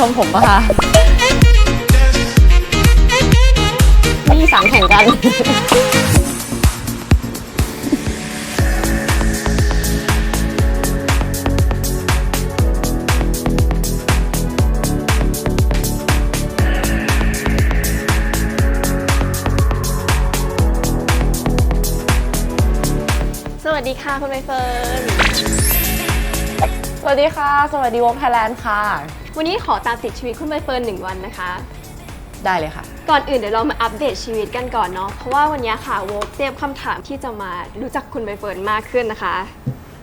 ชมผมปะคะนี่สั่งแข่งกันสวัสดีค่ะ คุณใบเฟิร์น สวัสดีค่ะ สวัสดีวงไทยแลนด์ค่ะ วันนี้ขอตามติดชีวิตคุณใบเฟิร์นหนึ่งวันนะคะ ได้เลยค่ะ ก่อนอื่นเดี๋ยวเรามาอัปเดตชีวิตกันก่อนเนาะ เพราะว่าวันนี้ค่ะโวกเตรียมคำถามที่จะมารู้จักคุณใบเฟิร์นมากขึ้นนะคะ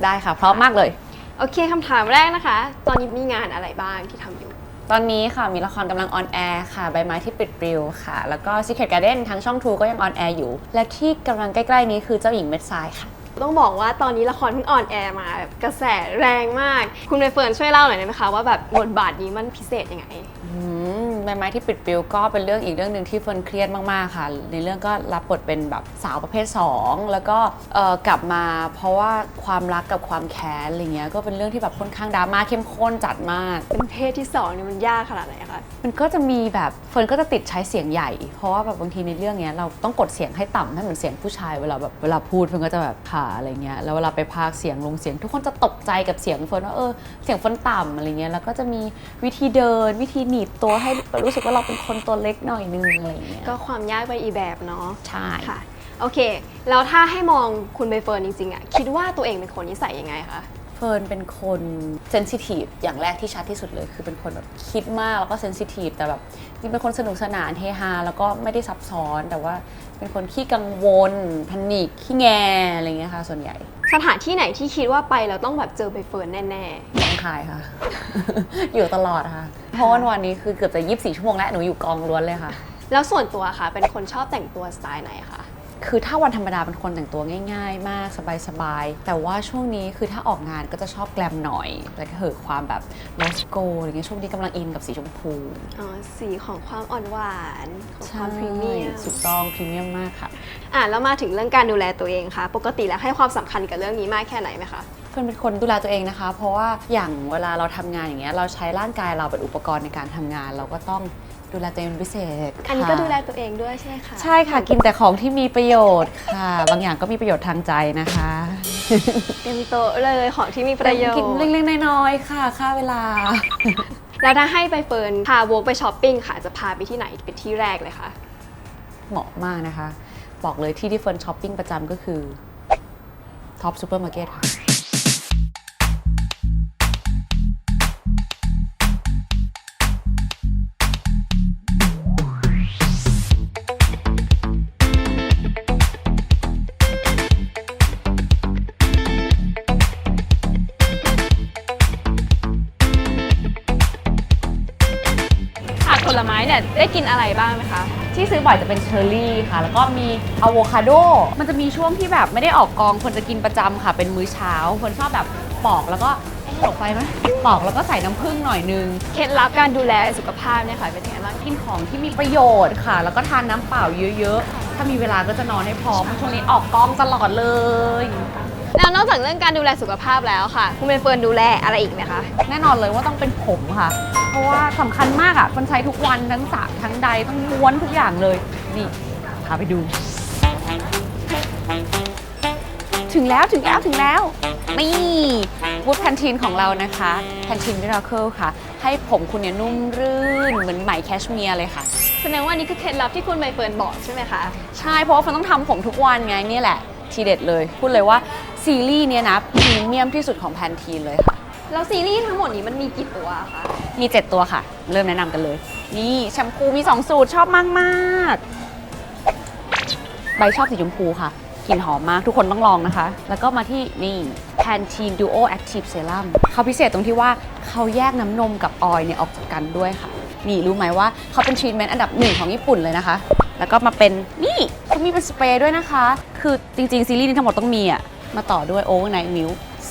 ได้ค่ะพร้อมมากเลย โอเคคำถามแรกนะคะ ตอนนี้มีงานอะไรบ้างที่ทำอยู่ ตอนนี้ค่ะมีละครกำลังออนแอร์ค่ะใบไม้ที่ปิดปลิวค่ะ แล้วก็ Secret Garden ทั้งช่อง True ก็ยังออนแอร์อยู่ และที่กำลังใกล้ ๆ นี้คือเจ้าหญิงเม็ดทรายค่ะ ต้องบอกว่าตอนนี้ละครเพิ่งออนแอร์มาแบบกระแสแรงมาก คุณใบเฟิร์นช่วยเล่าหน่อยได้ไหมคะว่าแบบบทบาทนี้มันพิเศษยังไงอืมใบไม้ที่ปิดปลิวก็เป็นเรื่องอีกเรื่องหนึ่งที่เฟิร์นเครียดมากๆค่ะ ในเรื่องก็รับบทเป็นแบบสาวประเภท 2 แล้วก็เอ่อกลับมาเพราะว่าความรักกับความแค้นอะไรเงี้ยก็เป็นเรื่องที่แบบค่อนข้างดราม่าเข้มข้นจัดมาก เป็นเพศที่สองนี่มันยากขนาดไหนคะมันก็จะมีแบบเฟิร์นก็จะติดใช้เสียงใหญ่ เพราะว่าแบบบางทีในเรื่องเนี้ยเราต้องกดเสียงให้ต่ำให้เหมือนเสียงผู้ชายเวลาแบบเวลาพูดเฟิร์นก็จะแบบขาอะไรเงี้ยแล้วเวลาไปพากย์เสียงลงเสียง ทุกคนจะตกใจกับเสียงเฟิร์นว่าเออเสียงเฟิร์นต่ำอะไรเงี้ยแล้วก็จะมีวิธีเดินวิธีหนีบตัวให้รู้สึกว่าเราเป็นคนตัวเล็กหน่อยนึงอะไรเงี้ยก็ความยากไปอีกแบบเนาะใช่ค่ะโอเค แล้วถ้าให้มองคุณใบเฟิร์นจริงๆอะคิดว่าตัวเองเป็นคนนิสัยยังไงคะ เฟิร์นเป็นคนเซนซิทีฟอย่างแรกที่ชัดที่สุดเลย คือเป็นคนแบบคิดมากแล้วก็เซนซิทีฟแต่แบบจริงเป็นคนสนุกสนานเฮฮาแล้วก็ไม่ได้ซับซ้อนแต่ว่าเป็นคนขี้กังวลแพนิคขี้แงอะไรเงี้ยค่ะ ส่วนใหญ่ สถานที่ไหนที่คิดว่าไปเราต้องแบบเจอใบเฟิร์นแน่กองถ่ายค่ะ อยู่ตลอดค่ะ เพราะวันวันนี้คือเกือบจะ 24 ชั่วโมงแล้วหนูอยู่กองล้วนเลยค่ะๆแล้วส่วนตัวค่ะ เป็นคนชอบแต่งตัวสไตล์ไหนคะ คือถ้าวันธรรมดาเป็นคนแต่งตัวง่าย ๆ มากสบายๆ แต่ว่าช่วงนี้คือถ้าออกงานก็จะชอบแกลมหน่อย แล้วก็เหอะความแบบโลสโกอะไรเงี้ยช่วงนี้กำลังอินกับสีชมพูอ๋อสีของความอ่อนหวานของความพรีเมียมถูกต้องพรีเมียมมากค่ะ อะแล้วมาถึงเรื่องการดูแลตัวเองค่ะ ปกติแล้วให้ความสำคัญกับเรื่องนี้มากแค่ไหนไหมคะ เพื่อนเป็นคนดูแลตัวเองนะคะ เพราะว่าอย่างเวลาเราทำงานอย่างเงี้ยเราใช้ร่างกายเราเป็นอุปกรณ์ในการทำงาน เราก็ต้องดูแลตัวเองเป็นพิเศษอันนี้ก็ค่ะดูแลตัวเองด้วยใช่ไหมคะ ใช่ค่ะกินแต่ของที่มีประโยชน์ค่ะ บางอย่างก็มีประโยชน์ทางใจนะคะเต็มโต๊ะเลยของที่มีประโยชกินน์เล็กๆน้อยๆค่ะค่าเวลา แล้วถ้าให้ใบเฟิร์นพาโวกไปช้อปปิ้งค่ะ จะพาไปที่ไหนเป็นที่แรกเลยคะเหมาะมากนะคะ บอกเลยที่ที่เฟิร์นช้อปปิ้งประจำก็คือท็อปซูเปอร์มาร์เก็ตค่ะ ลไม้เนี่ยได้กินอะไรบ้างไหมคะ ที่ซื้อบ่อยจะเป็นเชอร์รี่ค่ะ แล้วก็มีอะโวคาโด มันจะมีช่วงที่แบบไม่ได้ออกกองคนจะกินประจำค่ะ เป็นมื้อเช้า คนชอบแบบปอกแล้วก็เอ๊ะหลบไฟไหมปอกแล้วก็ใส่น้ำผึ้งหน่อยนึง เคล็ดลับการดูแลสุขภาพเนี่ยค่ะเป็นยังไงบ้างกินของที่มีประโยชน์ค่ะ แล้วก็ทานน้ำเปล่าเยอะๆ ถ้ามีเวลาก็จะนอนให้พอเพราะช่วงนี้ออกกองตลอดเลย แล้วนอกจากเรื่องการดูแลสุขภาพแล้วค่ะ คุณใบเฟิร์นดูแลอะไรอีกไหมคะ แน่นอนเลยว่าต้องเป็นผมค่ะ เพราะว่าสำคัญมากอะคนใช้ทุกวันทั้งสระทั้งใดต้องม้วนทุกอย่างเลย นี่พาไปดู ถึงแล้วถึงแล้วถึงแล้ว นี่วูดแพนทีนของเรานะคะแพนทีนมิราเคิลค่ะ ให้ผมคุณเนี่ยนุ่มรื่น เหมือนไหมแคชเมียร์เลยค่ะ แสดงว่านี่คือเคล็ดลับที่คุณใบเฟิร์นบอกใช่ไหมคะ ใช่เพราะว่ามันต้องทำผมทุกวันไงนี่แหละ ทีเด็ดเลย พูดเลยว่า ซีรีส์เนี้ยนะพรีเมียมที่สุดของแพนทีนเลยค่ะ แล้วซีรีส์ทั้งหมดนี้มันมีกี่ตัวคะ มี 7 ตัวค่ะ เริ่มแนะนำกันเลย นี่แชมพูมี 2 สูตรชอบมากมากๆใบชอบสีชมพูค่ะกลิ่นหอมมากทุกคนต้องลองนะคะ แล้วก็มาที่นี่ Pantene Duo Active Serum เขาพิเศษตรงที่ว่าเขาแยกน้ำนมกับออยล์เนี่ยออกจากกันด้วยค่ะ นี่รู้ไหมว่าเขาเป็นทรีทเมนต์อันดับหนึ่งของญี่ปุ่นเลยนะคะ แล้วก็มาเป็นนี่เขามีเป็นสเปรย์ด้วยนะคะ คือจริงๆ ซีรีส์นี้ทั้งหมดต้องมีอะ มาต่อด้วยโอเวอร์ไนท์มิล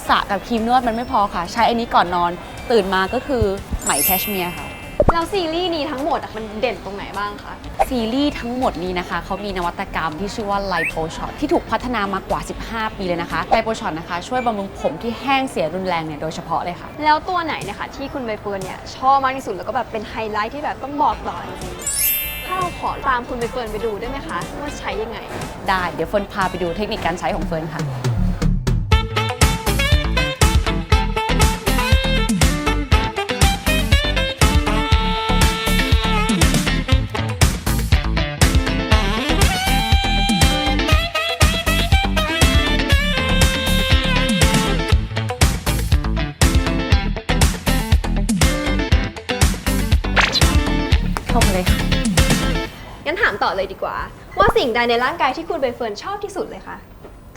สระกับครีมนวดมันไม่พอค่ะ ใช้อันนี้ก่อนนอน ตื่นมาก็คือไหมแคชเมียร์ค่ะ แล้วซีรีส์นี้ทั้งหมดอะมันเด่นตรงไหนบ้างคะ ซีรีส์ทั้งหมดนี้นะคะ เขามีนวัตกรรมที่ชื่อว่า Lipo Shot ที่ถูกพัฒนามากว่า 15 ปีเลยนะคะ Lipo Shot นะคะ ช่วยบำรุงผมที่แห้งเสียรุนแรงเนี่ยโดยเฉพาะเลยค่ะ แล้วตัวไหนเนะคะที่คุณใบเฟิร์นเนี่ยชอบมากที่สุดแล้วก็แบบเป็นไฮไลท์ที่แบบต้องบอกต่อจริงๆถ้าเราขอตามคุณใบเฟิร์นไปดูได้ไหมคะว่าใช้ยังไง ได้เดี๋ยวเฟิร์นพาไปดูเทคนิคการใช้ของเฟิร์นค่ะ สิ่งใดในร่างกายที่คุณใบเฟิร์นชอบที่สุดเลยคะ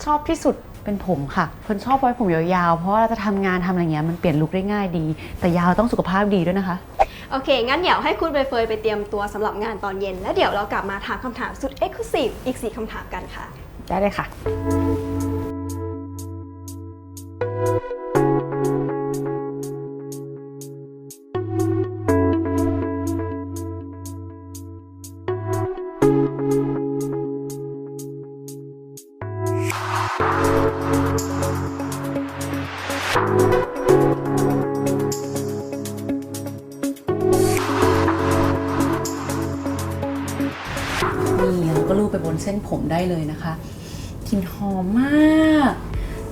ชอบที่สุดเป็นผมค่ะเฟิร์นชอบไว้ผมยาวๆ เพราะว่าเราจะทำงานทำอะไรเงี้ยมันเปลี่ยนลุคได้ง่ายดี แต่ยาวต้องสุขภาพดีด้วยนะคะ โอเค งั้นเดี๋ยวให้คุณใบเฟิร์นไปเตรียมตัวสำหรับงานตอนเย็น แล้วเดี๋ยวเรากลับมาถามคำถามสุด Exclusive อีก 4คำถามกันค่ะ ได้เลยค่ะ เส้นผมได้เลยนะคะกลิ่นหอมมาก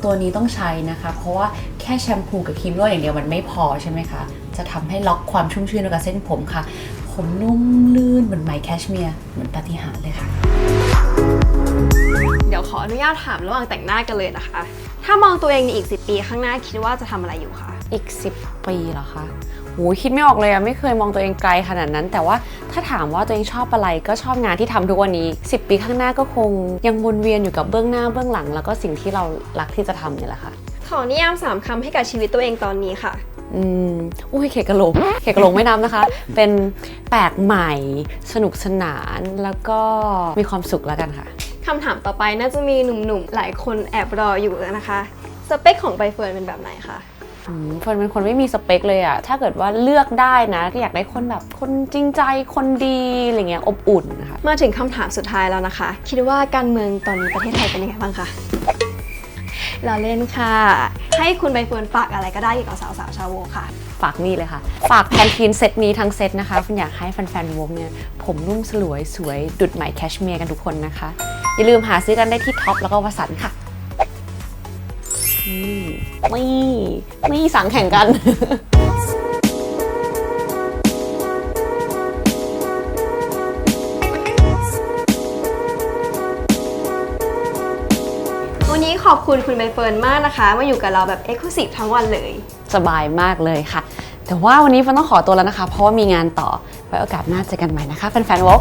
ตัวนี้ต้องใช้นะคะ เพราะว่าแค่แชมพูกับครีมนวดอย่างเดียวมันไม่พอใช่ไหมคะ จะทำให้ล็อกความชุ่มชื้นกับเส้นผมค่ะ ผมนุ่มลื่นเหมือนไหมแคชเมียร์เหมือนปาฏิหาริย์เลยค่ะ ยวขออนุญาตถามระหว่างแต่งหน้ากันเลยนะคะ ถ้ามองตัวเองในอีก 10 ปีข้างหน้าคิดว่าจะทำอะไรอยู่คะอีก 10 ปีเหรอคะโหคิดไม่ออกเลยอะไม่เคยมองตัวเองไกลขนาดนั้น แต่ว่าถ้าถามว่าตัวเองชอบอะไรก็ชอบงานที่ทำทุกวันนี้ 10 ปีข้างหน้าก็คง ยังวนเวียนอยู่กับเบื้องหน้าเบื้องหลัง แล้วก็สิ่งที่เรารักที่จะทำนี่แหละค่ะขอนิยามสามคำให้กับชีวิตตัวเองตอนนี้ค่ะอืมอุ้ยเขกกะโหลกเขกกะโหลกไม่นับนะคะ เป็นแปลกใหม่ สนุกสนานแล้วก็มีความสุขแล้วกันค่ะ คำถามต่อไปน่าจะมีหนุ่มๆ หลายคนแอบรออยู่แล้วนะคะ สเปคของใบเฟิร์นเป็นแบบไหนคะอืมเฟิร์นเป็นคนไม่มีสเปคเลยอะถ้าเกิดว่าเลือกได้นะอยากได้คนแบบคนจริงใจคนดีอะไรเงี้ยอบอุ่นนะคะมาถึงคำถามสุดท้ายแล้วนะคะ คิดว่าการเมืองตอนนี้ประเทศไทยเป็นยังไงบ้างคะเราเล่นค่ะ ให้คุณใบเฟิร์นฝากอะไรก็ได้เกี่ยวกับสาวๆชาวโวค่ะ ฝากนี่เลยค่ะ ฝากแพนทีนเซตนี้ทั้งเซตนะคะคุณอยากให้แฟนๆวงเนี่ยผมนุ่มสลวยสวยดุดไหมแคชเมียร์กันทุกคนนะคะ อย่าลืมหาซื้อกันได้ที่ท็อปแล้วก็วสันต์ค่ะนี่นี่นี่สั่งแข่งกันวันนี้ขอบคุณคุณใบเฟิร์นมากนะคะ มาอยู่กับเราแบบ e x c l u s i v e ทั้งวันเลย สบายมากเลยค่ะ แต่ว่าวันนี้ฟันต้องขอตัวแล้วนะคะ เพราะว่ามีงานต่อไว้โอกาสหน้าเจอกันใหม่นะคะแฟนๆวก